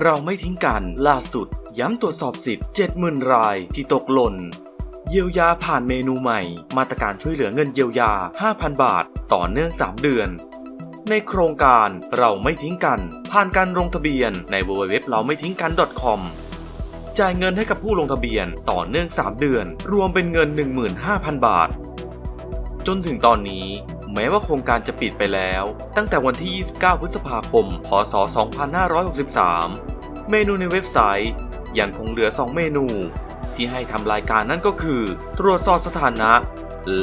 เราไม่ทิ้งกันล่าสุด ย้ำตรวจสอบสิทธิ์ 70,000 รายที่ตกหล่น เยียวยาผ่านเมนูใหม่ มาตรการช่วยเหลือเงินเยียวยา 5,000 บาท ต่อเนื่อง 3 เดือน ในโครงการเราไม่ทิ้งกัน ผ่านการลงทะเบียนใน www เราไม่ทิ้งกัน .com จ่ายเงินให้กับผู้ลงทะเบียนต่อเนื่อง 3 เดือน รวมเป็นเงิน 15,000 บาท จนถึงตอนนี้ แม้ว่าโครงการจะปิดไปแล้ว ตั้งแต่วันที่ 29 พฤษภาคม พศ 2563 เมนูในเว็บไซต์ยังคงเหลือ 2 เมนู ที่ให้ทำรายการนั่นก็คือ ตรวจสอบสถานะ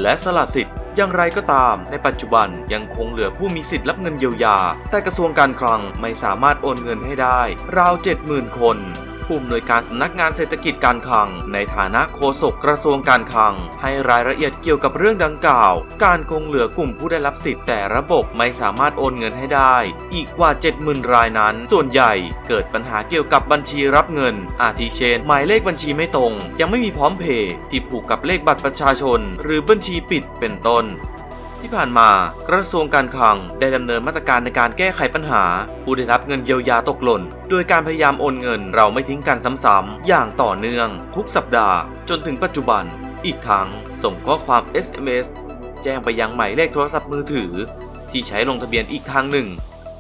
และสละสิทธิ์อย่างไรก็ตาม ในปัจจุบันยังคงเหลือผู้มีสิทธิ์รับเงินเยียวยา แต่กระทรวงการคลังไม่สามารถโอนเงินให้ได้ ราว 70,000 คน ผู้อำนวยการสำนักงานเศรษฐกิจการคลัง ในฐานะโฆษกกระทรวงการคลัง ให้รายละเอียดเกี่ยวกับเรื่องดังกล่าว การคงเหลือกลุ่มผู้ได้รับสิทธิ์แต่ระบบไม่สามารถโอนเงินให้ได้ อีกกว่า 70,000 รายนั้น ส่วนใหญ่เกิดปัญหาเกี่ยวกับบัญชีรับเงิน อาทิเช่น หมายเลขบัญชีไม่ตรง ยังไม่มีพร้อมเพย์ที่ผูกกับเลขบัตรประชาชน หรือบัญชีปิดเป็นต้น ที่ผ่านมากระทรวงการคลังได้ดำเนินมาตรการในการแก้ไขปัญหา ผู้ได้รับเงินเยียวยาตกหล่น โดยการพยายามโอนเงินเราไม่ทิ้งกันซ้ำๆอย่างต่อเนื่อง ทุกสัปดาห์จนถึงปัจจุบัน อีกทั้งส่งข้อความ SMS แจ้งไปยังหมายเลขโทรศัพท์มือถือ ที่ใช้ลงทะเบียนอีกทางหนึ่ง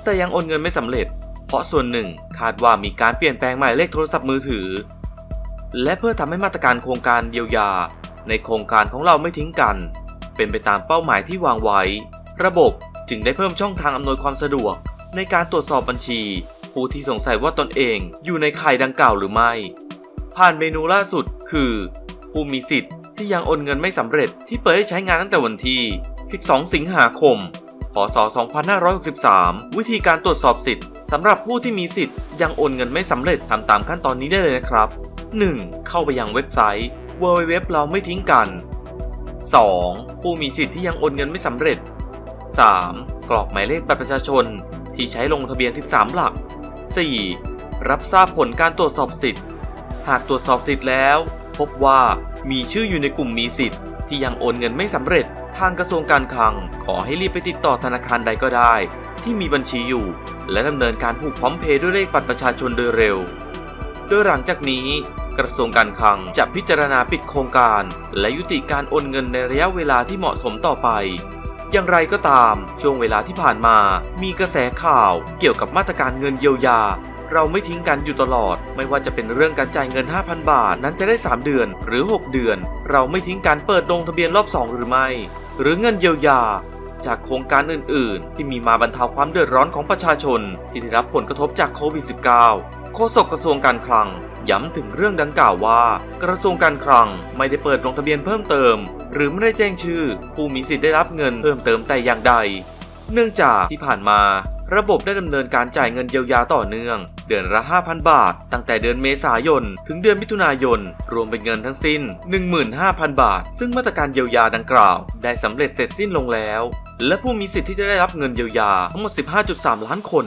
แต่ยังโอนเงินไม่สำเร็จ เพราะส่วนหนึ่งคาดว่ามีการเปลี่ยนแปลงหมายเลขโทรศัพท์มือถือ และเพื่อทำให้มาตรการโครงการเยียวยา ในโครงการของเราไม่ทิ้งกัน เป็นไปตามเป้าหมายที่วางไว้ ระบบจึงได้เพิ่มช่องทางอำนวยความสะดวก ในการตรวจสอบบัญชี ผู้ที่สงสัยว่าตนเองอยู่ในข่ายดังกล่าวหรือไม่ ผ่านเมนูล่าสุดคือ ผู้มีสิทธิ์ที่ยังโอนเงินไม่สำเร็จที่เปิดให้ใช้งานตั้งแต่วันที่ 12 สิงหาคม พศ 2563 วิธีการตรวจสอบสิทธิ์สำหรับผู้ที่มีสิทธิ์ยังโอนเงินไม่สำเร็จทำตามขั้นตอนนี้ได้เลยนะครับ 1. เข้าไปยังเว็บไซต์ www เราไม่ทิ้งกัน 2. ผู้มีสิทธิ์ที่ยังโอนเงินไม่สำเร็จ 3. กรอกหมายเลขบัตรประชาชนที่ใช้ลงทะเบียน 13 หลัก 4. รับทราบผลการตรวจสอบสิทธิ์ หากตรวจสอบสิทธิ์แล้ว พบว่ามีชื่ออยู่ในกลุ่มมีสิทธิ์ที่ยังโอนเงินไม่สำเร็จ ทางกระทรวงการคลัง ขอให้รีบไปติดต่อธนาคารใดก็ได้ ที่มีบัญชีอยู่ และดำเนินการผูกพร้อมเพย์ด้วยเลขบัตรประชาชนโดยเร็ว โดยหลังจากนี้ กระทรวงการคลังจะพิจารณาปิดโครงการ และยุติการโอนเงินในระยะเวลาที่เหมาะสมต่อไป อย่างไรก็ตาม ช่วงเวลาที่ผ่านมา มีกระแสข่าวเกี่ยวกับมาตรการเงินเยียวยาเราไม่ทิ้งกันอยู่ตลอด ไม่ว่าจะเป็นเรื่องการจ่ายเงิน 5,000 บาทนั้นจะได้ 3 เดือน หรือ 6 เดือน เราไม่ทิ้งการเปิดลงทะเบียนรอบ 2 หรือไม่ หรือเงินเยียวยา จากโครงการอื่น ๆ ที่มีมาบรรเทาความเดือดร้อนของประชาชน ที่ได้รับผลกระทบจากโควิด -19 โฆษกกระทรวงการคลัง ย้ำถึงเรื่องดังกล่าวว่า กระทรวงการคลังไม่ได้เปิดลงทะเบียนเพิ่มเติม หรือไม่ได้แจ้งชื่อ ผู้มีสิทธิ์ได้รับเงินเพิ่มเติมแต่อย่างใด เนื่องจากที่ผ่านมา ระบบได้ดำเนินการจ่ายเงินเยียวยาต่อเนื่อง เดือนละ 5,000 บาท ตั้งแต่เดือนเมษายน ถึงเดือนมิถุนายน รวมเป็นเงินทั้งสิ้น 15,000 บาท ซึ่งมาตรการเยียวยาดังกล่าว ได้สำเร็จเสร็จสิ้นลงแล้ว และผู้มีสิทธิ์ที่จะได้รับเงินเยียวยาทั้งหมด 15.3 ล้านคน